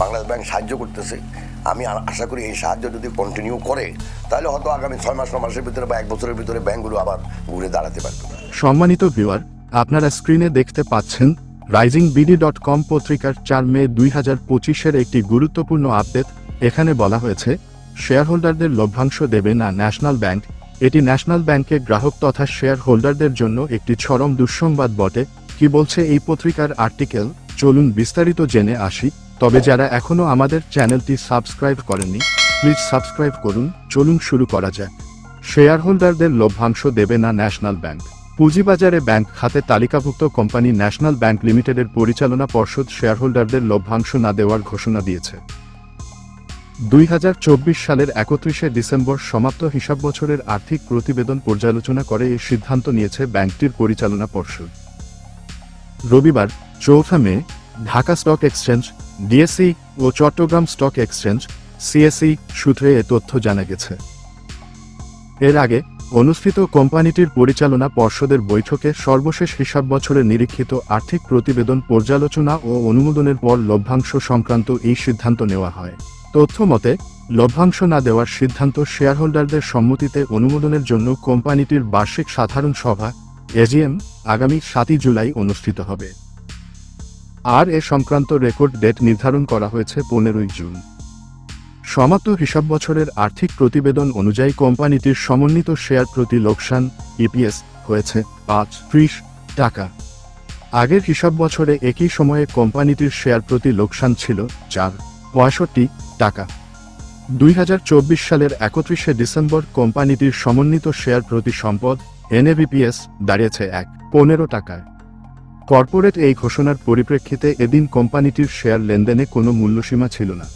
Bangladesh bank সাহায্য করতেছে। আমি আশা করি এই সাহায্য যদি কন্টিনিউ করে, তাহলে হয়তো আগামী ছয় মাস মাসের ভিতরে বা এক বছরের ভিতরে ব্যাংকগুলো আবার ঘুরে দাঁড়াতে পারবে। সম্মানিত ভিউয়ার আপনারা স্ক্রিনে দেখতে পাচ্ছেন রাইজিং বিডি ডট কম পত্রিকার চার মে দুই হাজার পঁচিশের একটি গুরুত্বপূর্ণ আপডেট এখানে বলা হয়েছে শেয়ার হোল্ডারদের লভ্যাংশ দেবে না ন্যাশনাল ব্যাংক এটি ন্যাশনাল ব্যাংকে গ্রাহক তথা শেয়ার হোল্ডারদের জন্য একটি চরম দুঃসংবাদ বটে। কি বলছে এই পত্রিকার আর্টিকেল চলুন বিস্তারিত জেনে আসি। তবে যারা এখনও আমাদের চ্যানেলটি সাবস্ক্রাইব করেননি, প্লিজ সাবস্ক্রাইব করুন। চলুন শুরু করা যাক। শেয়ার হোল্ডারদের লভ্যাংশ দেবে না ন্যাশনাল ব্যাংক। পুঁজিবাজারে ব্যাংক খাতে তালিকাভুক্ত কোম্পানি ন্যাশনাল ব্যাংক লিমিটেডের পরিচালনা পর্ষদ শেয়ারহোল্ডারদের লভ্যাংশ না দেওয়ার ঘোষণা দিয়েছে। দুই হাজার চব্বিশ সালের একত্রিশে ডিসেম্বর সমাপ্ত হিসাব বছরের আর্থিক প্রতিবেদন পর্যালোচনা করে এই সিদ্ধান্ত নিয়েছে ব্যাংকটির পরিচালনা পর্ষদ। রবিবার, চৌঠা May, Dhaka stock exchange DSE ও চট্টগ্রাম স্টক এক্সচেঞ্জ, সিএসই সূত্রে এ তথ্য জানা গেছে। এর আগে অনুষ্ঠিত কোম্পানিটির পরিচালনা পর্ষদের বৈঠকে সর্বশেষ হিসাব বছরের নিরীক্ষিত আর্থিক প্রতিবেদন পর্যালোচনা ও অনুমোদনের পর লভ্যাংশ সংক্রান্ত এই সিদ্ধান্ত নেওয়া হয়। তথ্য মতে, লভ্যাংশ না দেওয়ার সিদ্ধান্ত শেয়ারহোল্ডারদের সম্মতিতে অনুমোদনের জন্য কোম্পানিটির বার্ষিক সাধারণ সভা এজিএম আগামী সাতই জুলাই অনুষ্ঠিত হবে। আর এ সংক্রান্ত রেকর্ড ডেট নির্ধারণ করা হয়েছে পনেরোই জুন। সমাপ্ত হিসাব বছরের আর্থিক প্রতিবেদন অনুযায়ী কোম্পানিটির সমন্বিত শেয়ার প্রতি লোকসান, ইপিএস, হয়েছে পাঁচ, ত্রিশ টাকা। আগের হিসাব বছরে একই সময়ে কোম্পানিটির শেয়ার প্রতি লোকসান ছিল চার, পঁয়ষট্টি টাকা। দুই হাজার চব্বিশ সালের একত্রিশে ডিসেম্বর কোম্পানিটির সমন্বিত শেয়ার প্রতি সম্পদ এনএবিপিএস দাঁড়িয়েছে এক, পনেরো টাকায়। কর্পোরেট এই ঘোষণার পরিপ্রেক্ষিতে এদিন কোম্পানিটির শেয়ার লেনদেনে কোনো মূল্যসীমা ছিল না।